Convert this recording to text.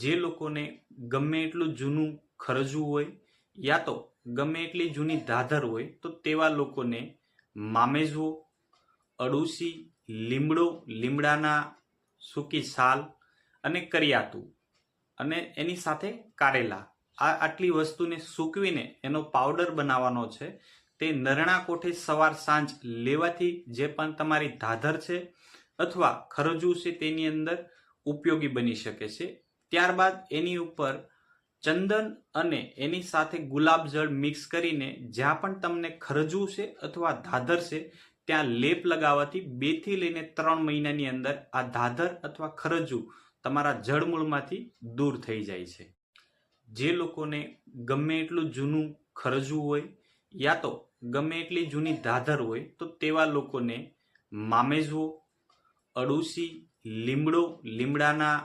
જે લોકોને ગમે એટલું જૂનું ખરજવું હોય યા તો ગમે એટલી જૂની ધાધર હોય, તો તેવા લોકોને મામેઝવો અડુસી લીમડો, લીમડાના સૂકી સાલ અને કરિયાતું અને એની સાથે કારેલા. આ આટલી વસ્તુને સૂકવીને એનો પાવડર બનાવવાનો છે. તે નરણા કોઠે સવાર સાંજ લેવાથી જે પણ તમારી ધાધર છે અથવા ખરજવું છે તેની અંદર ઉપયોગી બની શકે છે. ત્યારબાદ એની ઉપર ચંદન અને એની સાથે ગુલાબ જળ મિક્સ કરીને જ્યાં પણ તમને ખરજવું છે અથવા ધાધર છે, ત્યાં લેપ લગાવવાથી બેથી લઈને ત્રણ મહિનાની અંદર આ ધાધર અથવા ખરજવું તમારા જળમૂળમાંથી દૂર થઈ જાય છે. જે લોકોને ગમે એટલું જૂનું ખરજવું હોય યા તો ગમે એટલી જૂની ધાધર હોય, તો તેવા લોકોને મામેઝવો અડુસી, લીમડો, લીમડાના